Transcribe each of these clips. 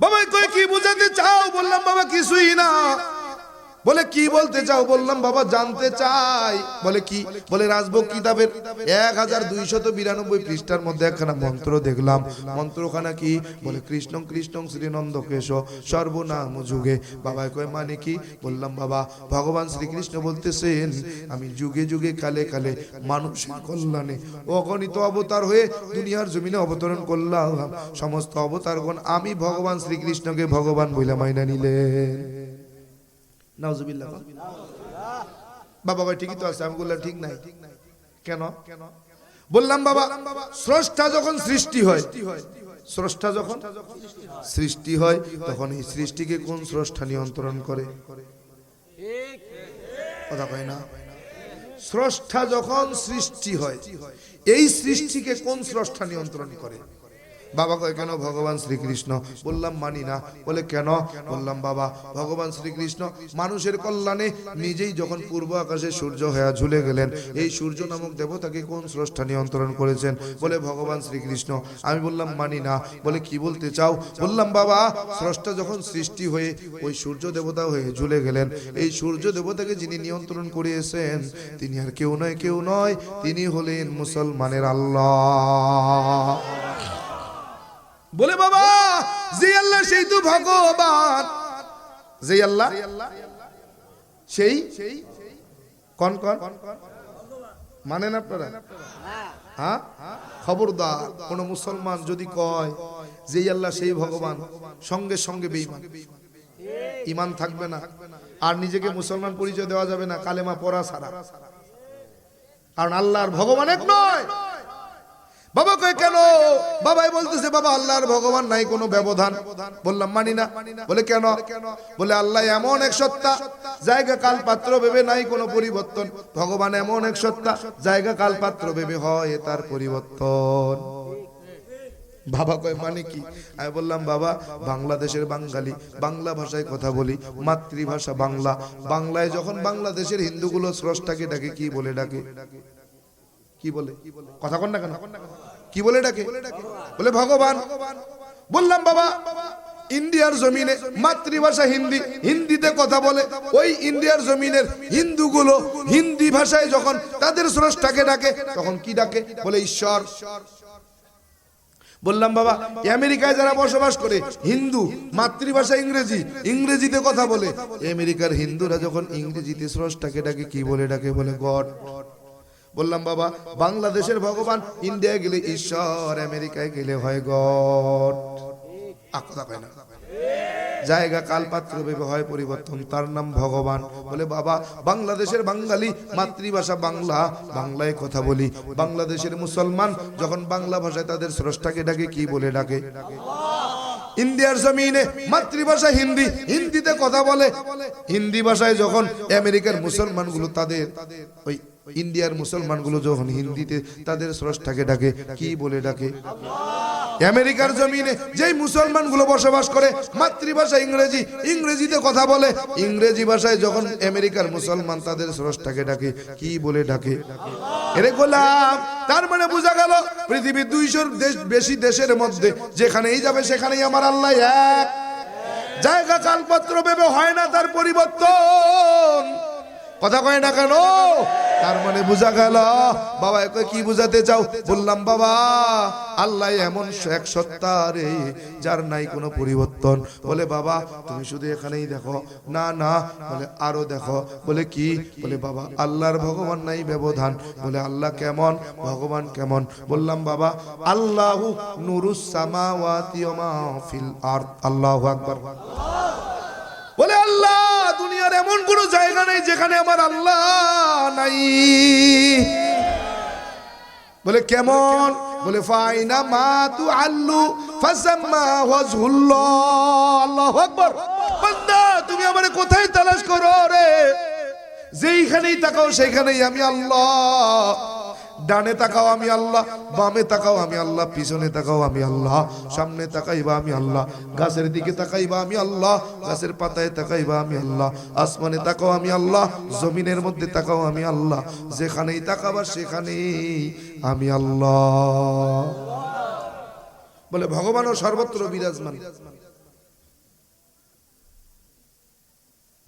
বাবা কই কি বুঝাতে চাও? বললাম বাবা কিছুই না। বলে কি বলতে চাও? বললাম, বাবা, জানতে চাই। বলে কি? বলে, রাজভোগ কিতাবের এক হাজার দুইশত বিরানব্বই পৃষ্ঠার মধ্যে একখানা মন্ত্র দেখলাম। মন্ত্রখানা কি? বলে, কৃষ্ণ কৃষ্ণ শ্রীনন্দ কেশ সর্বনাম যুগে। বাবা কয় মানে কি? বললাম, বাবা, ভগবান শ্রীকৃষ্ণ বলতেছেন, আমি যুগে যুগে, কালে কালে মানুষের কল্যাণে অগণিত অবতার হয়ে দুনিয়ার জমিনে অবতরণ করলাম। সমস্ত অবতারগণ আমি ভগবান শ্রীকৃষ্ণকে ভগবান বইলা মাইনা নিলেন। নাউজুবিল্লাহ। বাবা ভাই ঠিকই তো আছে আমি বললাম ঠিক নাই। কেন? বললাম, বাবা, স্রষ্টা যখন সৃষ্টি হয়, স্রষ্টা যখন সৃষ্টি হয়, তখন এই সৃষ্টিকে কোন স্রষ্টা নিয়ন্ত্রণ করে? কথা কয় না। স্রষ্টা যখন সৃষ্টি হয়, এই সৃষ্টিকে কোন স্রষ্টা নিয়ন্ত্রণ করে? বাবা কয়, কেন ভগবান শ্রীকৃষ্ণ? বললাম, মানি না। বলে, কেন? বললাম, বাবা, ভগবান শ্রীকৃষ্ণ মানুষের কল্যাণে নিজেই যখন পূর্ব আকাশে সূর্য হয়ে ঝুলে গেলেন, এই সূর্য নামক দেবতাকে কোন স্রষ্টা নিয়ন্ত্রণ করেছেন? বলে, ভগবান শ্রীকৃষ্ণ। আমি বললাম, মানি না। বলে, কি বলতে চাও? বললাম, বাবা, স্রষ্টা যখন সৃষ্টি হয়ে ওই সূর্য দেবতা হয়ে ঝুলে গেলেন, এই সূর্য দেবতাকে যিনি নিয়ন্ত্রণ করিয়েছেন, তিনি আর কেউ নয় কেউ নয়, তিনি হলেন মুসলমানের আল্লাহ। বলে বাবা যে আল্লাহ সেই তো ভগবান। যে আল্লাহ, সেই কন কন? মানেন আপনারা? হ্যাঁ? খবরদার, কোন মুসলমান যদি কয় যে আল্লাহ সেই ভগবান, সঙ্গে সঙ্গে বেঈমান। ইমান থাকবে না। আর নিজেকে মুসলমান পরিচয় দেওয়া যাবে না, কালেমা পড়া সারা কারণ আল্লাহর ভগবান এক নয়। বাবা কয়, কেন? বাবাই বলতেছে, বাবা, আল্লাহর ভগবান নাই, কোনো ব্যবধান। বললাম, মানি না। বলে, কেন? বলে, আল্লাহ এমন এক সত্তা, জায়গা কাল পাত্র ভেবে নাই কোনো পরিবর্তন। ভগবান এমন এক সত্তা, জায়গা কাল পাত্র ভেবে হয় তার পরিবর্তন। বাবা কয় মানে কি? আমি বললাম, বাবা, বাংলাদেশের বাঙালি, বাংলা ভাষায় কথা বলি, মাতৃভাষা বাংলা। বাংলায় যখন বাংলাদেশের হিন্দুগুলো স্রষ্টাকে ডাকে, কি বলে ডাকে? কি বলে? কথা কন না কেন? কি বলে ডাকে বলে ভগবান। বললাম, বাবা, ইন্ডিয়ার জমিনে মাতৃভাষা হিন্দি, হিন্দিতে কথা বলে। ওই ইন্ডিয়ার জমিনের হিন্দুগুলো হিন্দি ভাষায় যখন তাদের স্রষ্টাকে ডাকে, তখন কি ডাকে? বলে, ঈশ্বর। বললাম, বাবা আমেরিকায় যারা বসবাস করে, হিন্দু, মাতৃভাষা ইংরেজি, ইংরেজিতে কথা বলে আমেরিকার হিন্দুরা যখন ইংরেজিতে স্রষ্টাকে ডাকে, কি বলে ডাকে বলে, গড। বললাম, বাবা, বাংলাদেশের ভগবান ইন্ডিয়ায় গেলে ঈশ্বর, আমেরিকায় গেলে হয় না। জায়গা কালপাত্র ভেবে হয় পরিবর্তন, তার নাম ভগবান। বলে, বাবা, বাংলাদেশের বাঙালি মাতৃভাষা বাংলা, বাংলায় কথা বলি। বাংলাদেশের মুসলমান যখন বাংলা ভাষায় তাদের স্রষ্টাকে ডাকে, কি বলে ডাকে? ইন্ডিয়ার জমিনে মাতৃভাষা হিন্দি, হিন্দিতে কথা বলে। হিন্দি ভাষায় যখন আমেরিকার মুসলমানগুলো তাদের ওই ইন্ডিয়ার মুসলমানগুলো যখন হিন্দিতে তাদের স্রষ্টাকে ডাকে, কি বলে ডাকে? আমেরিকার জমিনে যেই মুসলমানগুলো বসবাস করে, মাতৃভাষা ইংরেজি, ইংরেজিতে কথা বলে, ইংরেজি ভাষায় যখন আমেরিকার মুসলমান তাদের স্রষ্টাকে ডাকে, কি বলে ডাকে? এরে গোলাম, তার মানে বোঝা গেল পৃথিবীর দুইশোর দেশ বেশি দেশের মধ্যে, যেখানেই যাবে সেখানেই আমার আল্লাহ এক। জায়গা কালপত্র ভেবে হয় না তার পরিবর্তন। কথা কয় না কেন? তার মানে বোঝা গেল। বাবা, একে কি বুঝাতে চাও? বললাম, বাবা, আল্লাহ এমন এক সত্তা রে, যার নাই কোনো পরিবর্তন। বলে, বাবা, তুমি শুধু এখানেই দেখো। না না, বলে, আরও দেখো। বলে, কি? বলে, বাবা, আল্লাহর ভগবান নাই ব্যবধান। বলে, আল্লাহ কেমন? ভগবান কেমন? বললাম, বাবা, আল্লাহ নুরুস সামাওয়াতি ওয়া মা ফিল আরদ। আল্লাহু আকবার। বলে, আল্লাহ! দুনিয়ার এমন কোন জায়গা নেই যেখানে আমার আল্লাহ নাই। বলে কেমন? বলে ফাইনা মা তু আল্লু ফাসাম্মা ওয়াজহুল্লাহ। আল্লাহু আকবার। বান্দা, তুমি আমারে কোথায় তালাশ করো রে? যেইখানেই তাকাও সেইখানেই আমি আল্লাহ। ডানে তাকাও আমি আল্লাহ, বামে তাকাও আমি আল্লাহ, পিছনে তাকাও আমি আল্লাহ, সামনে তাকাইবা আমি আল্লাহ, গাছের দিকে তাকাইবা আমি আল্লাহ, গাছের পাতায় তাকাইবা আমি আল্লাহ, আসমানে তাকাও আমি আল্লাহ, জমিনের মধ্যে তাকাও আমি আল্লাহ, যেখানেই তাকাবা সেখানেই আমি আল্লাহ। বলে, ভগবানও সর্বত্র বিরাজমান।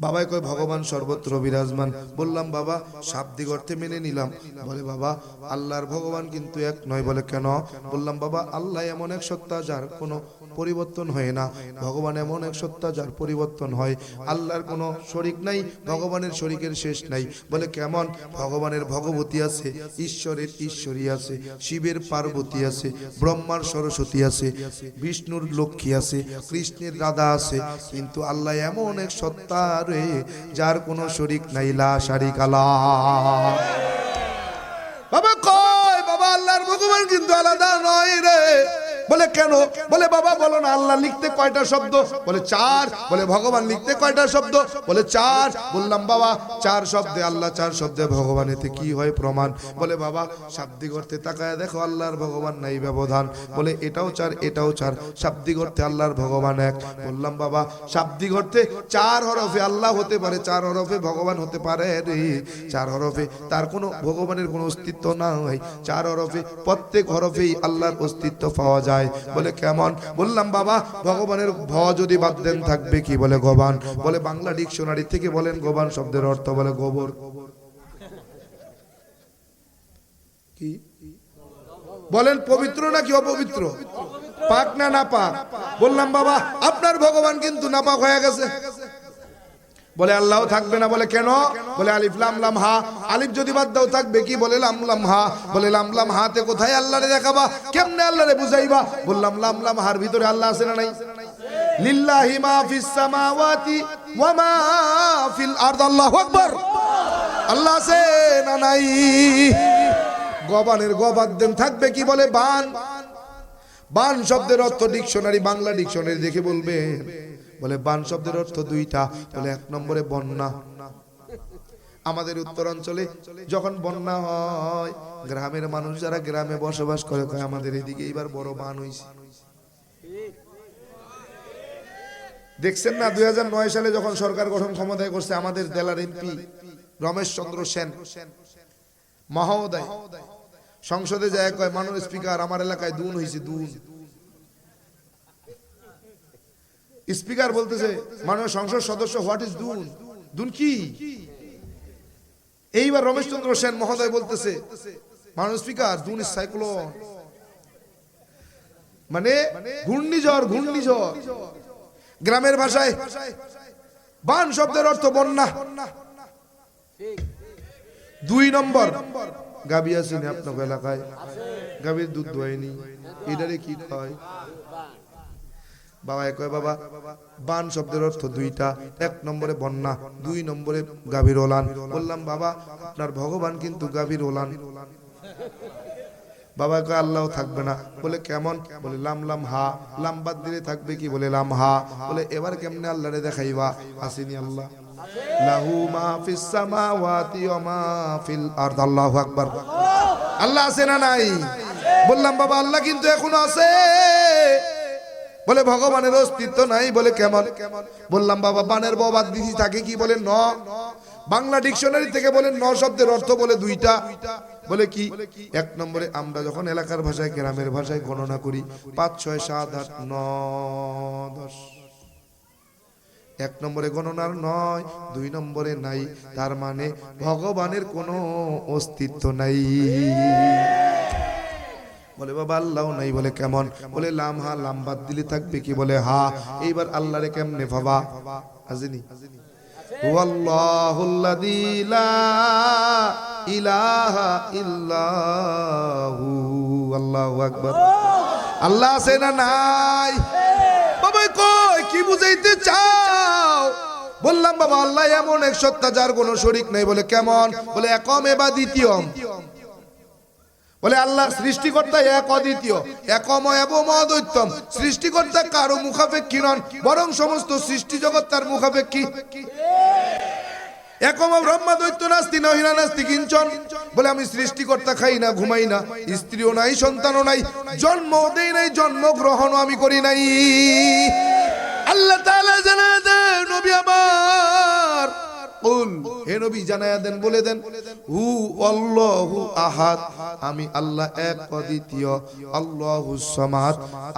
বাবাই কয়, ভগবান সর্বত্র বিরাজমান। বললাম, বাবা, শাব্দিক অর্থে মেনে নিলাম। বলে, বাবা, আল্লাহর ভগবান কিন্তু এক। নয়, বলে, কেন? বললাম, বাবা, আল্লাহ এমন এক সত্তা যার কোনো পরিবর্তন হয় না। ভগবান এমন এক সত্তা যার পরিবর্তন হয়। আল্লাহর কোনো শরিক নাই, ভগবানের শরিকের শেষ নাই। বলে, কেমন? ভগবানের ভগবতী আছে, ঈশ্বরের ঈশ্বরী আছে, শিবের পার্বতী আছে, ব্রহ্মার সরস্বতী আছে, বিষ্ণুর লক্ষ্মী আছে, কৃষ্ণের রাধা আছে। কিন্তু আল্লাহ এমন এক সত্তা রে যার কোন শরিক নাই, লা শারিক বাবা কয়, বাবা আল্লাহর ভগবান কিন্তু আলাদা নয় রে। বলে কেন? বলে বাবা, বলো না, আল্লাহ লিখতে কয়টা শব্দ? বলে চার। বলে ভগবান লিখতে কয়টা শব্দ? বলে চার। বললাম, বাবা, চার শব্দে, আল্লাহ চার শব্দে ভগবান, এতে কি হয় প্রমাণ? বলে বাবা, শাব্দিক অর্থে তাকায় দেখো, আল্লাহর ভগবান নাই ব্যবধান। বলে এটাও চার এটাও চার, শাব্দিক অর্থে আল্লাহর ভগবান এক। বললাম, বাবা, শাব্দিক অর্থে চার হরফে আল্লাহ হতে পারে, চার হরফে ভগবান হতে পারে চার হরফে তার কোনো ভগবানের কোনো অস্তিত্ব না হয় চার হরফে প্রত্যেক হরফেই আল্লাহর অস্তিত্ব পাওয়া যায়। বলে, কেমন? বললাম, বাবা, ভগবানের ভ যদি বাদ দেন থাকবে কি? বলে, গবান। বলে, বাংলা ডিকশনারি থেকে বলেন, গবান শব্দের অর্থ বলে, গোবর। কি? বলেন, পবিত্র নাকি অপবিত্র? পাক না না পাক বললাম, বাবা, আপনার ভগবান কিন্তু নাপাক হয়ে গেছে। বলে আল্লাহ থাকবে না, বলে কেন? বলে আলিফ, লাম হা। আলিফ যদি বাদ দাও, থাকবে কি? বলে লাম হা। বলে লাম, হাতে কোথায় আল্লাহরে দেখাবা? কেমনে আল্লাহরে বুঝাইবা? বললাম, লাম লাম, হার ভিতরে আল্লাহ আছে না নাই? লিল্লাহি মা ফিস সামাওয়াতি ওয়া মা ফিল আরদ, আল্লাহু আকবার। আল্লাহ আছে না নাই? গবানের গবাদ দেন, থাকবে কি? বলে বান। বান শব্দের অর্থ ডিকশনারি, বাংলা ডিকশনারি দেখে বলবেন। বলে বান শব্দের অর্থ দুইটা, বলে এক নম্বরে বন্যা। আমাদের উত্তরাঞ্চলে যখন বন্যা হয়, গ্রামের মানুষ যারা গ্রামে বসবাস করে আমাদের এদিকে এবার বড় বান হইছে। দেখছেন না, দুই নয় সালে যখন সরকার গঠন ক্ষমতায় করছে, আমাদের জেলার এমপি রমেশ চন্দ্র সেন, মহোদয়, সংসদে যায় কয়, মাননীয় স্পিকার, আমার এলাকায় দুন হয়েছে দুন। স্পিকার বলতেছে, মাননীয় সংসদ সদস্য, হোয়াট ইজ দুন? দুন কি? এইবার রমেশ চন্দ্র সেন মহোদয় বলতেছে, মাননীয় স্পিকার, দুন ইজ সাইক্লোন। মানে ঘূর্ণিঝড় ঘূর্ণিঝড়। গ্রামের ভাষায়, বান শব্দের অর্থ বন্যা। দুই নম্বর গাবি আসেনি আপনার এলাকায়? গাবির দুধ দোয়নি। এটারে কি কয়? বাবা কয় বাবা। বান শব্দের অর্থ দুইটা। এক নম্বরে বন্যা, দুই নম্বরে গাভীর ওলান বললাম, বাবা, আপনার ভগবান কিন্তু গাভীর ওলান বাবা কয় আল্লাহ থাকবে না। বলে, কেমন? বলে, লাম লাম, হা। লাম বাদ দিলে থাকবে কি? বলে, লাম, হা। বলে, এবার কেমনে আল্লাহরে দেখাইবা? আসেনি আল্লাহ। লাহু মা ফিস সামাওয়াতি ওয়া মা ফিল আরদ। আল্লাহু আকবার। আল্লাহ আছে না নাই? বললাম, বাবা, আল্লাহ কিন্তু এখনও আছে। বলে, ভগবানের অস্তিত্ব নাই বলে কেমন? বললাম, বাবা, বানের বাবা দিদি থাকে কি বলে ন? বাংলা ডিকশনারি থেকে বলে, ন শব্দের অর্থ বলে দুইটা। বলে কি? এক নম্বরে, আমরা যখন এলাকার ভাষায়, গ্রামের ভাষায় গণনা করি, পাঁচ, ছয়, সাত, আট, ন, দশ। এক নম্বরে গণনার নয়, দুই নম্বরে নাই, তার মানে ভগবানের কোনো অস্তিত্ব নাই। বলে, বাবা আল্লাহ নাই বলে কেমন? বলে, লাম, হা, লাম বাদ দিলে থাকবে কি? বলে, হা, এইবার আল্লাহরে কেমনে ভাবা? ইলাহা আল্লাহু আছে না নাই? বাবা কই কি বুঝাইতে চাও? বললাম, বাবা, আল্লাহ এমন এক সত্তা যার কোনো শরিক নেই। বলে, কেমন? বলে, একম এবা দ্বিতীয়ম। বলে, আল্লাহ সৃষ্টিকর্তা এক অদ্বিতীয় একম এবং অদ্বৈতম। সৃষ্টিকর্তা কারও মুখাপেক্ষী নন, বরং সমস্ত সৃষ্টি জগৎ তার মুখাপেক্ষী। একম ব্রহ্মা দৈত্য নাস্তি নহিনা নাস্তি, কিঞ্চন। বলে, আমি সৃষ্টিকর্তা খাই না, ঘুমাই না, স্ত্রীও নাই, সন্তানও নাই, জন্ম দেই নাই, জন্ম গ্রহণও আমি করি নাই। আল্লাহ তাআলা জানা দেন, নবী আমার, কুল হে নবী জানায়া দেন, বলে দেন, হু আল্লাহু আহাদ, আমি আল্লাহ এক অদ্বিতীয়, আল্লাহু সামাদ,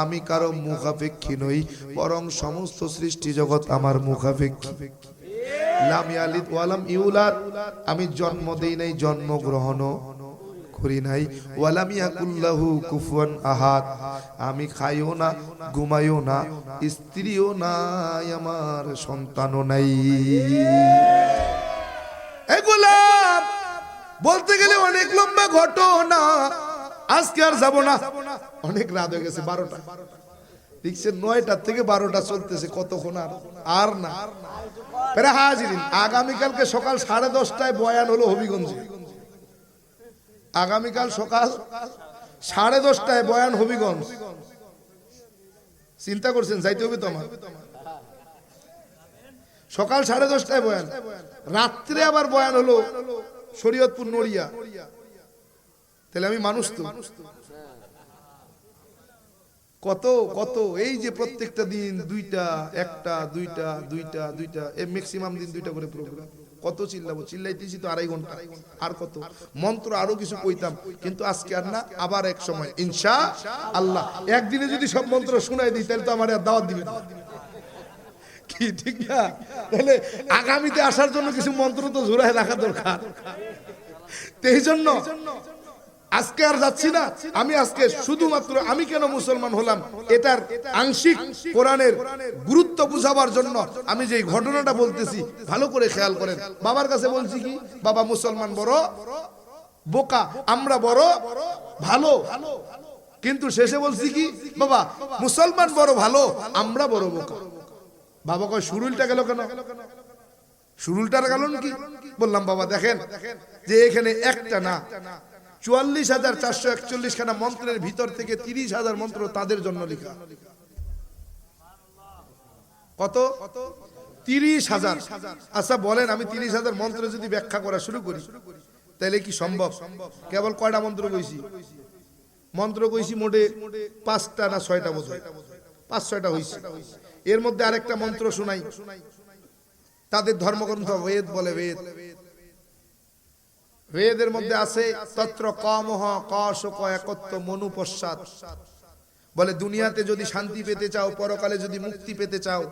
আমি কারও মুখাপেক্ষী নই, বরং সমস্ত সৃষ্টি জগৎ আমার মুখাপেক্ষী। ওয়ালাম ইউলাদ, আমি জন্ম দেই নাই জন্মগ্রহণ করি নাই। ওয়ালাম ইয়াকুল্লাহু কুফুয়ান আহাদ, আমি খাইও না, ঘুমাইও না, স্ত্রীও নাই, আমার সন্তানও নাই। এগুলা বলতে গেলে অনেক লম্বা ঘটনা। আজকে আর যাব না। অনেক রাত হয়ে গেছে, বারোটা। দেখছেন, নয়টার থেকে বারোটা চলতেছে, কতক্ষণ আর? আর না। প্রায় হাজিরিন। আগামীকালকে সকাল সাড়ে দশটায় বয়ান হলো হবিগঞ্জে। আগামীকাল সকাল সাড়ে দশটায় বয়ান হবিগঞ্জ। চিন্তা করছেন, যাইতে হবে তো আমার? সকাল সাড়ে দশটায় বয়ান। রাত্রে আবার বয়ান হলো শরীয়তপুর নড়িয়া। তাহলে আমি মানুষ তো। কত কত, এই যে প্রত্যেকটা দিন দুইটা, একটা, দুইটা দুইটা দুইটা, এ ম্যাক্সিমাম দিন দুইটা করে প্রোগ্রাম কত চিল্লাবো? চিল্লাইতেছি তো আড়াই ঘণ্টা। আর কত? মন্ত্র আরও কিছু কইতাম, কিন্তু আজকে আর না, আবার এক সময়। ইনশা আল্লাহ। একদিনে যদি সব মন্ত্র শুনাই দিই, তাহলে তো আমার আর দাওয়াত দিবে না। কি, ঠিক না? তাহলে আগামীতে আসার জন্য কিছু মন্ত্র তো জোড়ায় রাখা দরকার। এই জন্য আজকে আর যাচ্ছি না। আমি আজকে শুধুমাত্র আমি কেন মুসলমান হলাম, এটার আংশিক কোরআনের গুরুত্ব বুঝাবার জন্য আমি যে ঘটনাটা বলতেছি, ভালো করে খেয়াল করেন। বাবার কাছে বলছি কি, বাবা মুসলমান বড়, বোকা, আমরা বড়, ভালো। কিন্তু শেষে বলছি কি, বাবা, মুসলমান বড়, ভালো, আমরা বড়, বোকা। বাবা কয়, সুরুলটা গেল কেন? শুরুলটার কারণ কি? বললাম, বাবা, দেখেন, যে এখানে একটা না, চুয়াল্লিশ হাজার চারশো একচল্লিশ খানা মন্ত্রের ভিতর থেকে তিরিশ হাজার মন্ত্র তাদের জন্য লেখা। কত? তিরিশ হাজার। আচ্ছা বলেন, আমি তিরিশ হাজার মন্ত্র যদি ব্যাখ্যা করা শুরু করি, তাহলে কি সম্ভব? কেবল কয়টা মন্ত্র কইছি? মন্ত্র কইছি মোটে পাঁচটা না ছয়টা বোধ পাঁচ ছয়টা হয়েছে এর মধ্যে আরেকটা মন্ত্র শোনাই। তাদের ধর্মগ্রন্থ বেদ বলে বেদ। বেদের মধ্যে আছে, তত্র কমহ কশক একত্ব মনু পশ্চাৎ। বলে, দুনিয়াতে যদি শান্তি পেতে চাও, পরকালে যদি মুক্তি পেতে চাও,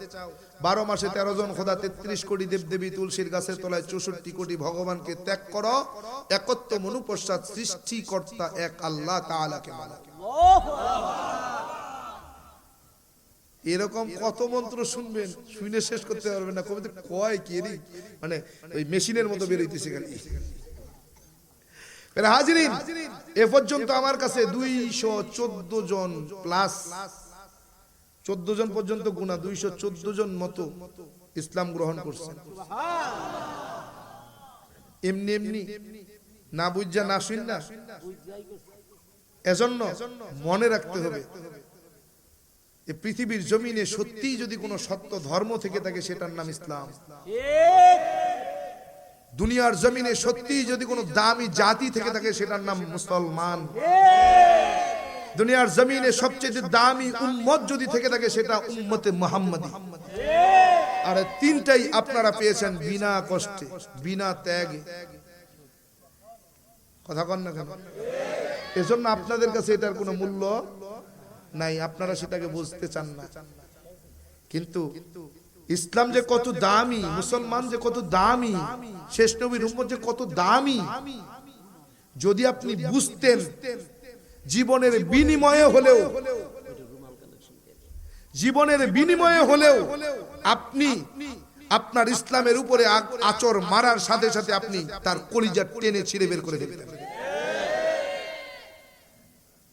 বারো মাসে তেরো জন খোদা, তেত্রিশ কোটি দেবদেবী তুলসীর গাছের তলায় চৌষট্টি কোটি ভগবানকে ত্যাগ করো একত্ব মনু পশ্চাৎ সৃষ্টিকর্তা এক আল্লাহ তাআলাকে মানো। এরকম কত মন্ত্র শুনবেন, শুনে শেষ করতে পারবেন না। কবিতা কয় কি মানে ওই মেশিনের মতো বেরোইতেছে খালি হাজিরিন, এ পর্যন্ত আমার কাছে দুইশো চোদ্দ জন প্লাস চোদ্দ জন পর্যন্ত গুণা দুইশো চোদ্দ জন মতো ইসলাম গ্রহণ করছেন এমনি এমনি, না বুঝা না শুন না এজন্য মনে রাখতে হবে। এ পৃথিবীর জমিনে সত্যিই যদি কোনো সত্য ধর্ম থেকে থাকে, সেটার নাম ইসলাম। দুনিয়ার জমিনে সত্যিই যদি কোনো দামি জাতি থেকে থাকে, সেটার নাম মুসলমান। দুনিয়ার জমিনে সবচেয়ে দামি উম্মত যদি থেকে থাকে, সেটা উম্মতে মোহাম্মদী। আর তিনটাই আপনারা পেয়েছেন বিনা কষ্টে, বিনা ত্যাগে। কথা কন না কেন? এজন্য আপনাদের কাছে এটার কোনো মূল্য? নাই, আপনারা সেটাকে বুঝতে চান না। কিন্তু ইসলাম যে কত দামি, মুসলমান যে কত দামি, শেষ নবীর উম্মত যে কত দামি, যদি আপনি বুঝতেন, জীবনের বিনিময়ে হলেও, জীবনের বিনিময়ে হলেও আপনি আপনার ইসলামের উপরে আচর মারার সাথে সাথে আপনি তার কলিজা টেনে ছিঁড়ে বের করে দেবেন।